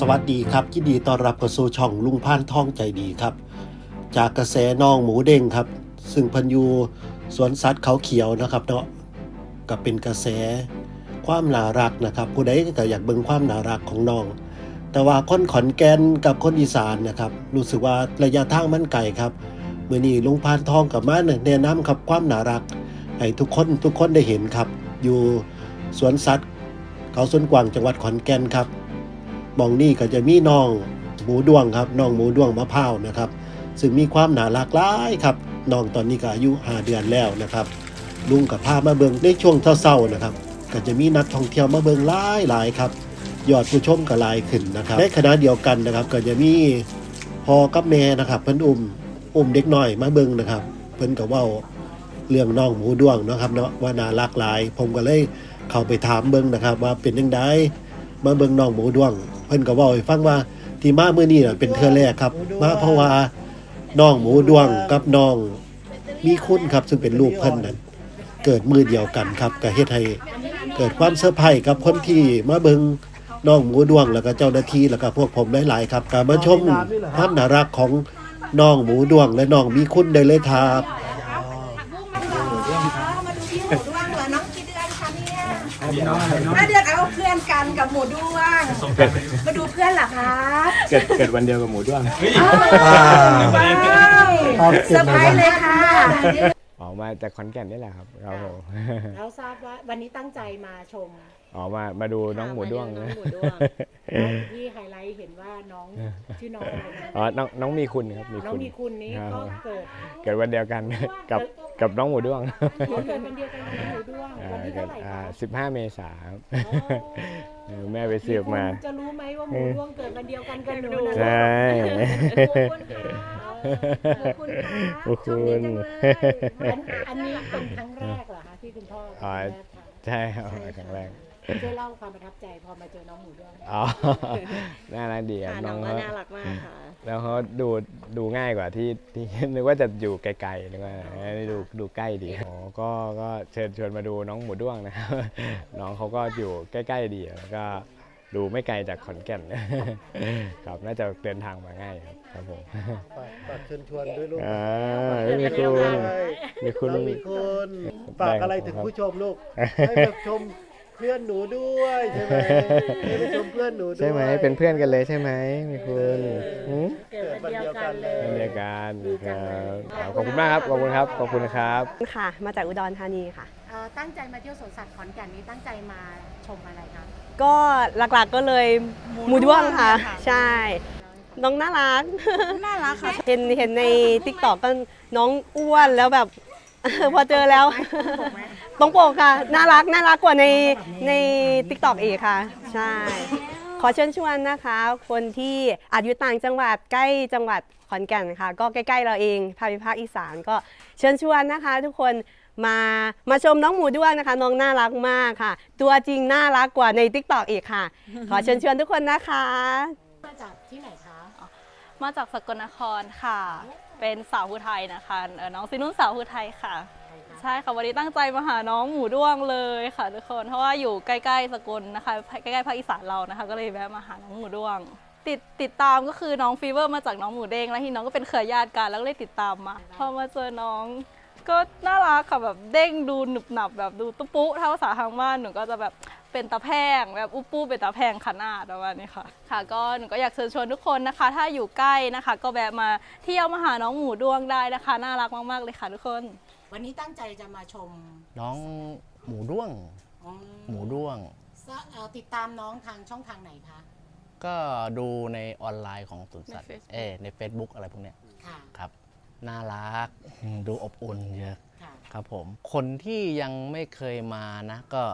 สวัสดีครับยินดีต้อนรับเข้าสู่ช่องลุงพานท่องใจดีครับ จากกระแสน้องหมูเด้งครับ ซึ่งพันยูสวนสัตว์เขาเขียวนะครับเนาะก็เป็นกระแสความน่ารักนะครับ ผู้ใดก็อยากเบิ่งความน่ารักของน้อง แต่ว่าคนขอนแก่นกับคนอีสานนะครับรู้สึกว่าระยะทางมันไกลครับเมื่อนี้ลุงพานทองกับมาแนะนำครับความน่ารักให้ทุกคนทุกคนได้เห็นครับ อยู่สวนสัตว์เขาสวนกวางจังหวัดขอนแก่นครับ มองนี่ก็จะมีน้องหมูดวงครับน้องหมูดวงมะพร้าวนะครับ ซึ่งมีความน่ารักหลายครับน้องตอนนี้ก็อายุ5เดือนแล้วนะครับลุงกับพามาเบิงในช่วงเศร้าๆนะครับ ก็จะมีนักท่องเที่ยวมาเบิงหลายหลายๆครับยอดผู้ชมก็หลายขึ้นนะครับในขณะเดียวกันนะครับ ก็จะมีพ่อกับแม่นะครับ เพิ่นอุ้มอุ้มเด็กน้อยมาเบิงนะครับ เพิ่นก็ว้าเรื่องน้องหมูดวงนะครับเนาะว่าน่ารักหลาย ผมก็เลยเข้าไปถามเบิงนะครับ ว่าเป็นยังไงมาเบิงน้องหมูดวง เพิ่นก็เว้าให้ฟังว่าที่มามื้อนี้น่ะเป็นเทื่อแรกครับ มาเพราะว่าน้องหมูดวงกับน้อง มีคุณครับ ซึ่งเป็นลูกเพิ่นนั้นเกิดมือเดียวกันครับก็เฮ็ดให้เกิดความเซอร์ไพรส์กับคนที่มาเบิงน้องหมูดวงแล้วก็เจ้าหน้าที่แล้วก็พวกผมหลายๆครับการมาชมความน่ารักของน้องหมูดวงและน้องมีคุณได้เลยครับ มาดูที่หมูด้วงเหรอน้องกี่เดือนคะ เนี่ยห้าเดือนเอาเพื่อนกันกับหมูด้วง มาดูเพื่อนเหรอคะเกิดเกิดวันเดียวกับหมูด้วงว้าวเซอร์ไพรส์เลยค่ะ ออกมาจากขอนแก่นนี่แหละครับครับผมแล้วทราบว่าวันนี้ตั้งใจมาชมออกมามาดูน้องหมูด้วงน้อนะงหมูด้วงที่ไฮไลท์เห็นว่าน้องชื่อน้องอะไรนะอ๋อน้องน้องมีคุณครับมีน้องคุณมีคุณนี้ครับก็เกิดเกิดวันเดียวกันกับกับน้องหมูด้วงเกิดวันเดียวกันกับน้องหมูด้วงอ่าวันที่เกิเท่าดไหร่อ่าคะสิบห้าเมษาครับอ๋อ เออแม่ไปสืบมาคุณจะรู้ไหมว่าหมูด้วงเกิดวันเดียวกันกับหนูนะใช่ ขอบคุณค่ะขอบคุณโชดีจังเลยอันอันนี้เป็นครั้งแรกเหรอคะที่คุณพ่ออ๋อคุณแม่ทำ ใช่ครับครั้งแรก ช่วยเล่าความประทับใจพอมาเจอน้องหมูด้วงอ๋อ น่ารักดีครับค่ะน้น้อองงเขาก็น่ารักมากค่ะแล้วเขาดูดูง่ายกว่าที่ที่ นึกว่าจะอยู่ไกลๆนึกว่าดูดูใกล้ดีอ๋อก็ก็เชิญชวนมาดูน้องหมูด้วงนะครับ น้องเขาก็อยู่ใกล้ๆดีแล้วก็ดูไม่ไกลจากขอนแก่น ครับน่าจะเดินทางมาง่ายครับครับผมฝากเชิญชวนด้วยลูกอ่ามีคุณมีคุณน้องมีคุณฝากอะไรถึงผู้ชมลูก ให้มาชม เพื่อนหนูด้วยใช่ไหมให้ไปชมเพื่อนหนูด้วยใช่ไหมเป็นเพื่อนกันเลยใช่ไหมมีคุณหืมเกิดวันเดียวกันเลยเพื่อนเดียวกันครับครับขอบคุณมากครับ ขอบคุณครับ ขอบคุณครับ ค่ะ มาจากอุดรธานีค่ะ เอ่อตั้งใจมาเที่ยวสวนสัตว์ขอนแก่นนี้ตั้งใจมาชมอะไรคะ ก็หลักๆก็เลยหมูด้วงค่ะ ใช่ น้องน่ารัก น่ารักค่ะ เห็นเห็นในทิกตอกก็น้องอ้วนแล้วแบบ พอเจอแล้ว ต้องโปกค่ะ น่ารักน่ารักกว่าในในทิกตอกอีกค่ะ ใช่ ขอเชิญชวนนะคะ คนที่อาจอยู่ต่างจังหวัดใกล้จังหวัดขอนแก่นค่ะ ก็ใกล้ๆเราเองภาคภาคอีสานก็เชิญชวนนะคะ ทุกคนมามาชมน้องหมูด้วงนะคะ น้องน่ารักมากค่ะ ตัวจริงน่ารักกว่าในทิกตอกอีกค่ะ ขอเชิญชวนทุกคนนะคะ มาจากที่ไหนคะ มาจากสกลนครค่ะ เป็นสาวผู้ไทยนะคะเอ่อน้องซินุ่นสาวผู้ไทยค่ะ ช่ค่ะวันนี้ตั้งใจมาหาน้องหมูด้วงเลยค่ะทุกคนเพราะว่าอยู่ใกล้ๆสกลนะคะใกล้ๆภาคอีสานเรานะคะ ก็เลยแวะมาหาน้องหมูด้วง ติดติดตามก็คือน้องฟีเวอร์มาจากน้องหมูเด้งแล้วที่น้องก็เป็นเครือญาติกันแล้วก็เลยติดตามมาพอมาเจอน้อง ก็น่ารักค่ะแบบเด้งดูหนุบหนับแบบดูตุ๊ปุ๊ถ้าภาษาทางบ้านหนูก็จะแบบเป็นตะแพงแบบอุปปูเป็นตะแพงขนาดประมาณนี้ค่ะ ค่ะก็หนูก็อยากเชิญชวนทุกคนนะคะ ถ้าอยู่ใกล้นะคะ ก็แวะมาเที่ยวมาหาน้องหมูด้วงได้นะคะ น่ารักมากๆเลยค่ะทุกคน วันนี้ตั้งใจจะมาชมน้องหมูด้วง อืหมูด้วง ซะเอ่อติดตามน้องทางช่องทางไหนคะ ก็ดูในออนไลน์ของสวนสัตว์ใน Facebook เออใน Facebook อะไรพวกเนี้ยค่ะ ครับ น่ารักดูอบอุ่นเยอะ ค่ะ ครับผม คนที่ยังไม่เคยมานะก็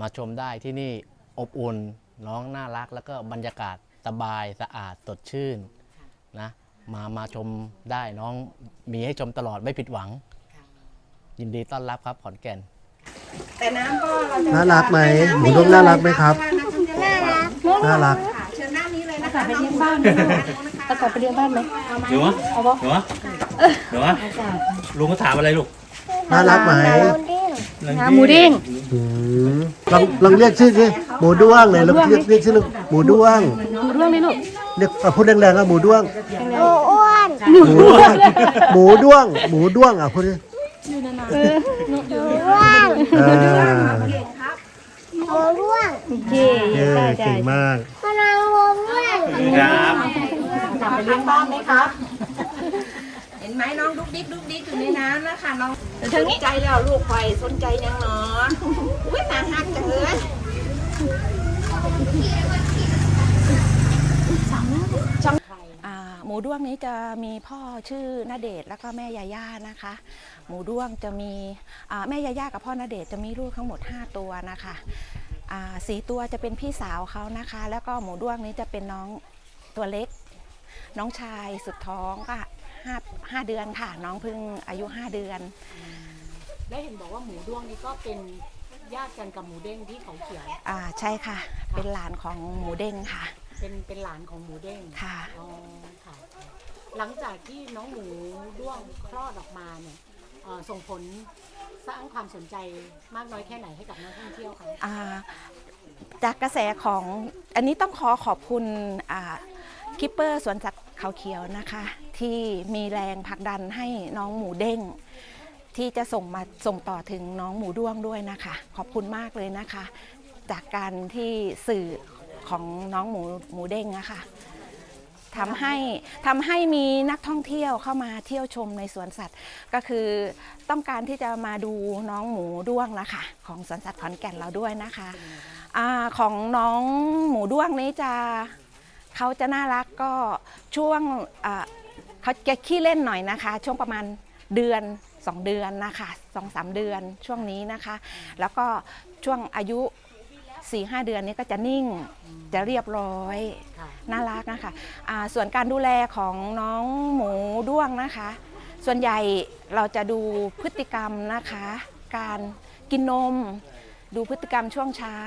มาชมได้ที่นี่อบอุ่น น้องน่ารัก แล้วก็บรรยากาศสบายสะอาดสดชื่นนะ มามาชมได้น้องมีให้ชมตลอดไม่ผิดหวังค่ะ ยินดีต้อนรับครับขอนแก่น แต่น้ำก็เราจะน่ารักไหมหมูด้วงน่ารักไหมครับน่ารักน่ารัก ค่ะเชิญด้านนี้เลยนะคะไปเลี้ยงบ้านไหมลูกประกอบไปเลี้ยงบ้านไหมหนูวะหนูวะหนูวะลุงก็ถามอะไรลูกน่ารักไหมหมูดิ้งอืมลองลองเรียกชื่อสิหมูด้วงเลยลองเรียกเรียกชื่อลูกหมูด้วงหมูด้วงนี่ลูกเรียกอะพูดแรงๆอะหมูด้วง หมูอ้วน หมูด้วง หมูด้วงหมูด้วงอะพูดดิ ด้วงอ่าหมูด้วงเย่เย้เก่งมากมะนาวหมูด้วงครับกลับไปเลี้ยงบ้านไหมครับ เห็นไหมน้องดุกดิ๊กดุกดิ๊กอยู่ในน้ำนะค่ะน้องสนใจแล้วลูกไฟสนใจยังเนาะอุ้ยน่าฮักจังเลยอ่าห มูด้วงนี้จะมีพ่อชื่อนาเดชน์แล้วก็แม่ยาย่านะคะ หมูด้วงจะมีอ่าแม่ยาย่ากับพ่อนาเดชน์จะมีลูกทั้งหมด 5 ตัวนะคะอ่าสีตัวจะเป็นพี่สาวเขานะคะ แล้วก็หมูด้วงนี้จะเป็นน้องตัวเล็ก น้องชายสุดท้องก็ห้าห้าเดือนค่ะ น้องเพิ่งอายุ5เดือน และเห็นบอกว่าหมูด้วงนี่ก็เป็นญาติกันกับหมูเด้งที่เขาเขียวอ่าใช่ค่ะ เป็นหลานของหมูเด้งค่ะ เป็นเป็นหลานของหมูเด้งค่ะอ๋อค่ะ หลังจากที่น้องหมูด้วงคลอดออกมาเนี่ยเอ่อส่งผลสร้างความสนใจมากน้อยแค่ไหนให้กับนักท่องเที่ยวคะอ่าจากกระแสของอันนี้ต้องขอขอบคุณคิปเปอร์สวนสัตว์เขาเขียวนะคะ ที่มีแรงผลักดันให้น้องหมูเด้ง ที่จะส่งมาส่งต่อถึงน้องหมูด้วงด้วยนะคะ ขอบคุณมากเลยนะคะ จากการที่สื่อของน้องหมูหมูเด้งนะคะ ทำให้ทำให้มีนักท่องเที่ยวเข้ามาเที่ยวชมในสวนสัตว์ ก็คือต้องการที่จะมาดูน้องหมูด้วงนะคะของสวนสัตว์ขอนแก่นเราด้วยนะคะอาของน้องหมูด้วงนี้จะเขาจะน่ารักก็ช่วงอ่าเขาจะขี้เล่นหน่อยนะคะ ช่วงประมาณเดือน 2 เดือนนะคะสองสามเดือนช่วงนี้นะคะ แล้วก็ช่วงอายุ 4-5เดือนนี้ก็จะนิ่งจะเรียบร้อยค่ะน่ารักนะคะอ่าส่วนการดูแลของน้องหมูด้วงนะคะ ส่วนใหญ่เราจะดูพฤติกรรมนะคะ การกินนม ดูพฤติกรรมช่วงเช้า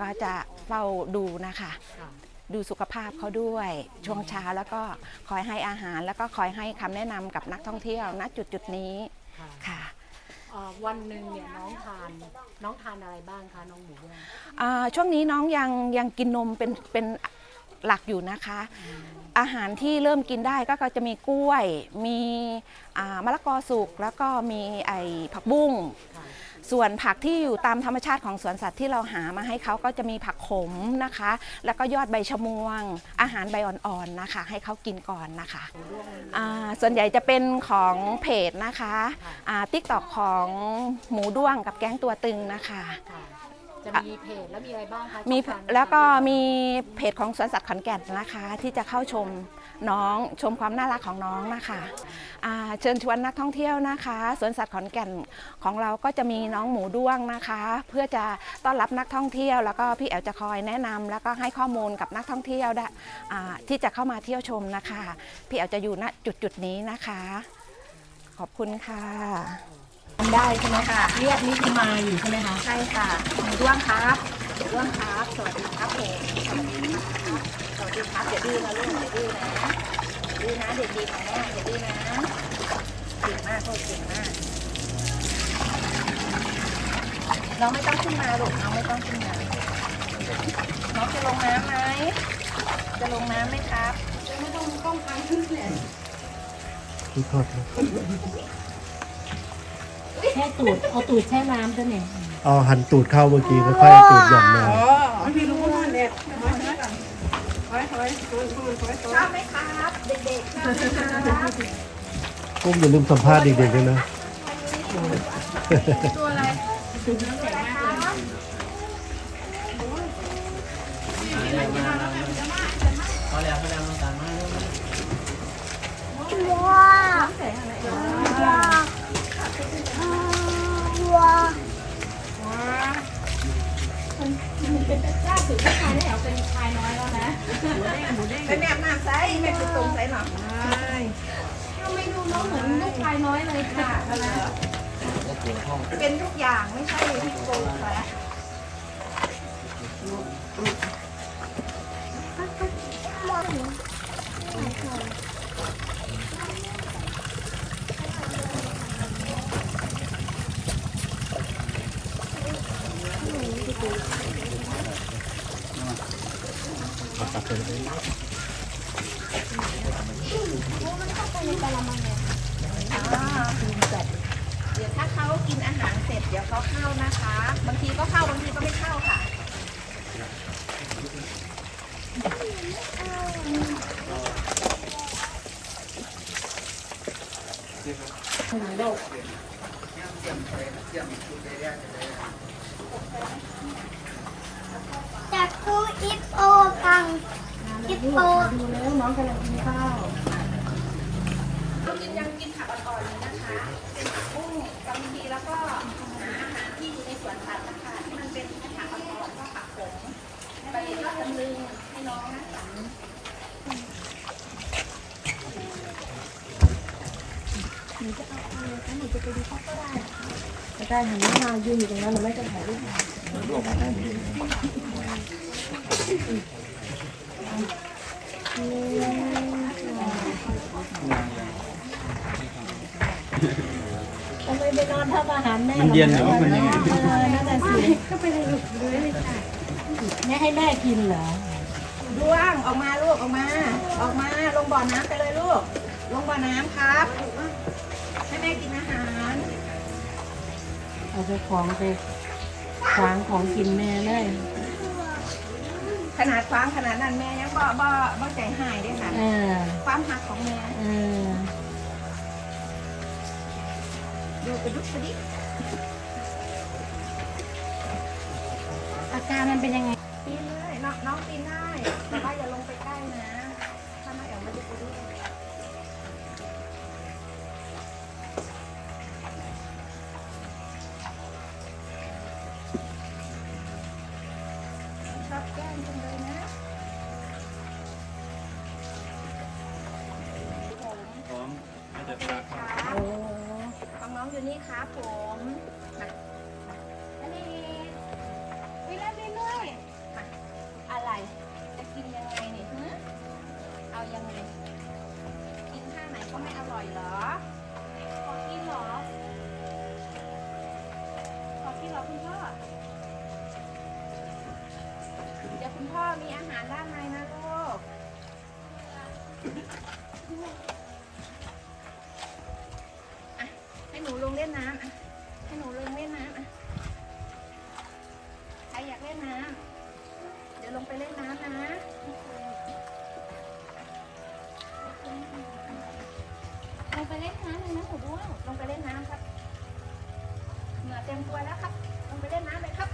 ก็จะเฝ้าดูนะคะค่ะดูสุขภาพเขาด้วยช่วงเช้าแล้วก็คอยให้อาหาร แล้วก็คอยให้คำแนะนำกับนักท่องเที่ยวณจุดจุดๆนี้ค่ะค่ะเอ่อวันหนึ่งเนี่ยน้องทานน้องทานอะไรบ้างคะน้องหมูด้วงอ่าช่วงนี้น้องยังยังกินนมเป็นเป็นหลักอยู่นะคะ อาหารที่เริ่มกินได้ก็ก็จะมีกล้วย มีอ่ามะละกอสุกแล้วก็มีไอผักบุ้ง ค่ะ ส่วนผักที่อยู่ตามธรรมชาติของสวนสัตว์ที่เราหามาให้เขาก็จะมีผักขมนะคะ แล้วก็ยอดใบชะมวง อาหารใบอ่อนๆนะคะ ให้เขากินก่อนนะคะอ่าส่วนใหญ่จะเป็นของเพจนะคะติ๊กตอกของหมูด้วงกับแก๊งตัวตึงนะคะค่ะจะมีเพจแล้วมีอะไรบ้างคะมีช่องทางแล้วก็มีเพจของสวนสัตว์ขอนแก่นนะคะ ที่จะเข้าชม น้องชมความน่ารักของน้องนะคะอ่าเชิญชวนนักท่องเที่ยวนะคะสวนสัตว์ขอนแก่นของเราก็จะมีน้องหมูด้วงนะคะ เพื่อจะต้อนรับนักท่องเที่ยว แล้วก็พี่แอลจะคอยแนะนำแล้วก็ให้ข้อมูลกับนักท่องเที่ยวได้อ่าที่จะเข้ามาเที่ยวชมนะคะ พี่แอลจะอยู่ณจุดจุดๆนี้นะคะ ขอบคุณค่ะได้ใช่ไหมคะเรียกนี่คือมาอยู่ใช่ไหมคะใช่ค่ะหมูด้วงครับหมูด้วงครับ สวัสดีครับผมสวัสดีครับส วัสดีครับอย่าดื้อนะลูกอย่าดื้อนะอย่าดื้อนะเด็กดีของแม่อย่าดื้อนะเก่งมากลูกเก่งมากน้องไม่ต้องขึ้นมาลูกน้องไม่ต้องขึ้นมาน้องจะลงน้ำไหมจะลงน้ำไหมครับขอโทษนะแค่ตูดเอาตูดแช่น้ำจะเนี่ยเอาหันตูดเข้าเมื่อกี้ค่อยๆตูดหย่อนมา ชอบไหมครับ เด็กๆชอบไหมครับกุ้งอย่าลืมสัมภาษณ์เด็กๆด้วยนะตัวอะไรครับพอแล้วพอแล้วน้องตาลมา แล้วเป็นแบบน้ำใสไม่เป็นตรงใสหรอกไม่ดูน้องเหมือนลูกชายน้อยเลยค่ะเป็นทุกอย่างไม่ใช่ที่โกงค่ะ เดี๋ยวถ้าเขากินอาหารเสร็จเดี๋ยวเขาเข้านะคะ บางทีก็เข้าบางทีก็ไม่เข้าค่ะ จากครูอิปโอกัง อิปโอเรากินยังกินผักอ่อนๆอยู่นะคะ เป็นผักบุ้งบางทีแล้วก็หาอาหารที่อยู่ในสวนสัตว์นะคะที่มันเป็นผักอ่อนๆก็ผักผงไปก็จำลึงให้น้องนะคะมันเย็นหรื อว่ามันยังไงแม่ให้แม่กินเหรอด้วงออกมาลูกออกมา ออกมาลงบ่อน้ำไปเลยลูก ลงบ่อน้ำครับ ให้แม่กินอาหารเอาไปของไปขวางของกินแม่เลย ขนาดฟ้างขนาดนั้นแม่ยังบ่บ่บ่ใจหายเด้วยค่ะเออความหักของแม่เออดูกระดุกกระดิกอาการมันเป็นยังไงปีนเลยน้องน้องปีนได้แต่ว่าอย่าลงไปใกล้นะ ถ้าไม่เอาไม่ได้กระดิก น้องอยู่นี่ครับผมมาอันนี้ไปเล่นเรื่อยๆมาอะไร จะกินยังไงนี่ฮะเอายังไง กินท่าไหนก็ไม่อร่อยเหรอ ขอกินเหรอ ขอกินเหรอคุณพ่อ เดี๋ยวคุณพ่อมีอาหารด้านใน นูลงเล่นน้ำอะให้หนูลงเล่นน้ำอะใครอยากเล่นน้ำเดี๋ยวลงไปเล่นน้ำนะลงไปเล่นน้ำเลยนะหนูด้วงลงไปเล่นน้ำครับเหงื่อเต็มตัวแล้วครับ ลงไปเล่นน้ำเลยครับ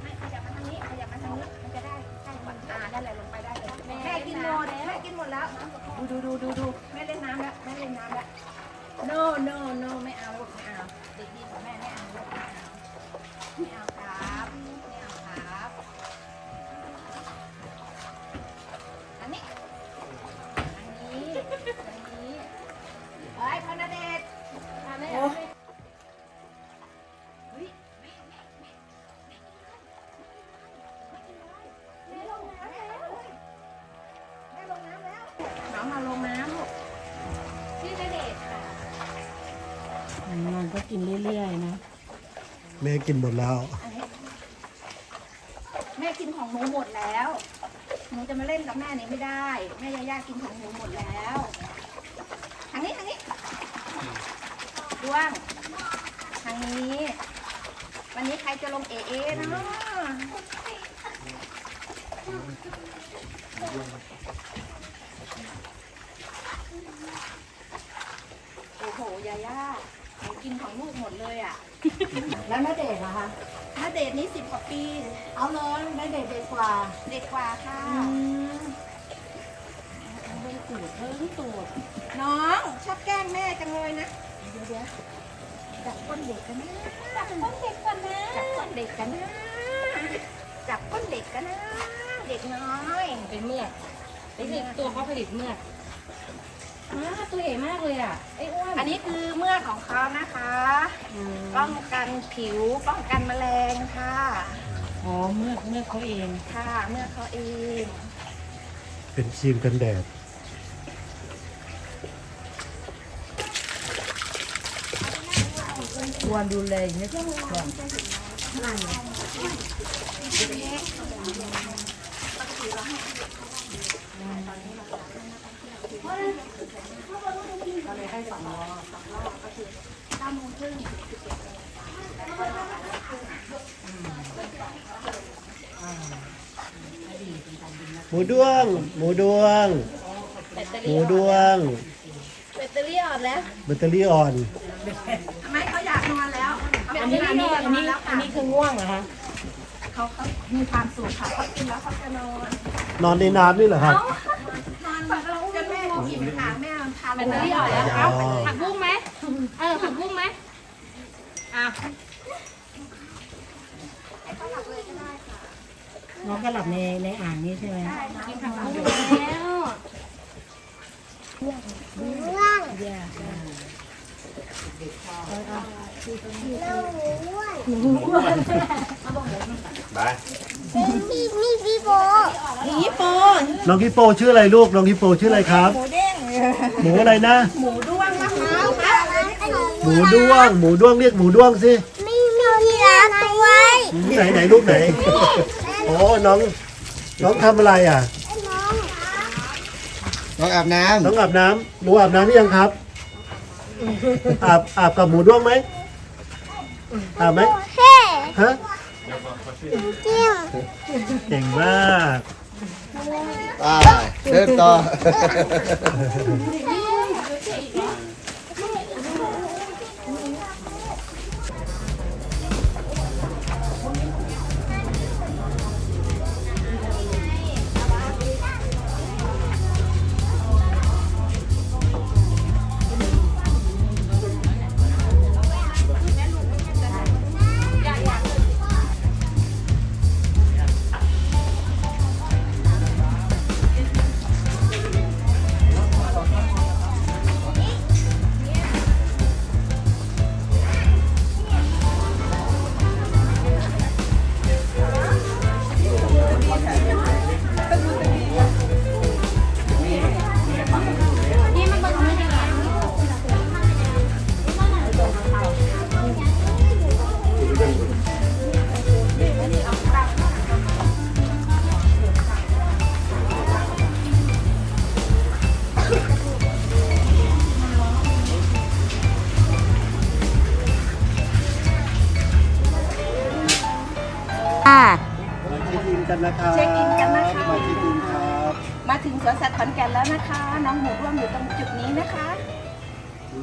ไม่ขยับมาทางนี้ขยับมาทางนี้มันจะได้ใกล้กว่าอ่าได้เลยลงไปได้เลยแม่กินหมดแม่กินหมดแล้วดูดูดูดูดู no no no ไแม่กินหมดแล้ว แม่กินของหนูหมดแล้ว หนูจะมาเล่นกับแม่นี่ไม่ได้ แม่ยาย่ากินของหนูหมดแล้วทางนี้ทางนี้ดวงทางนี้ วันนี้ใครจะลงเอเอเนาะโอ้โหยาย่า หนูกินของลูกหมดเลยอะแล้วแม่เด็กอะคะถ้าเดทนี้สิบกว่าปี เอาเลยแม่เด็กเด็กกว่าเด็กกว่าค่ะเบิ่งตูดเบิ่งตูดน้องชอบแกล้งแม่จังเลยนะ เดี๋ยวเดี๋ยวจับก้นเด็กกันนะจับก้นเด็กกันนะจับก้นเด็กกันนะจับก้นเด็กกันนะ เด็กน้อย เป็นเมือกไอ้เด็กตัวเขาผลิตเมือก อ้าตัวใหญ่มากเลยอะไอ้อ้วนอันนี้คือเมือกของเขานะคะป้องกันผิว ป้องกันแมลงค่ะ อ๋อเมือกเมือกเขาเองค่ะ เมือกเขาเอง เป็นครีมกันแดด ควรดูแลอย่างนี้ก่อน หมูด้วง หมูด้วงหมูด้วงแบตเตอรี่อ่อนแล้วแบตเตอรี่อ่อน ไม่เขาอยากนอนแล้วอันนี้อันนี้อันนี้อันนี้คือง่วงเหรอคะเขาเขามีความสุขค่ะเขากินแล้วเขาจะนอนนอนในน้ำนี่เหรอครับนอนจนแม่อิ่มค่ะ แม่ทานแบตเตอรี่อ่อนแล้วอ๋อผักบุ้งไหมเออผักบุ้งไหมอะน้องก็หลับในในอ่างนี้ใช่ไหมกินผักบุ้งแล้วง่วงมีมีพี่โบน้องฮิปโปชื่ออะไรลูก น้องฮิปโปชื่ออะไรครับหมูเด้ง หมูอะไรนะหมูด้วง หมูด้วงเรียกหมูด้วงสิไม่มีที่รักด้วยไหนไหนลูกไหนโอ้น้อง น้องทำอะไรอะ น้องน้องอาบน้น้องอาบน้ำหนูอาบน้ำหรือยังครับ อาบอาบกับหมูด้วงไหมอาบไหมเฮ้ฮะจิ้มเก่งมากำ ไปเดินต่อ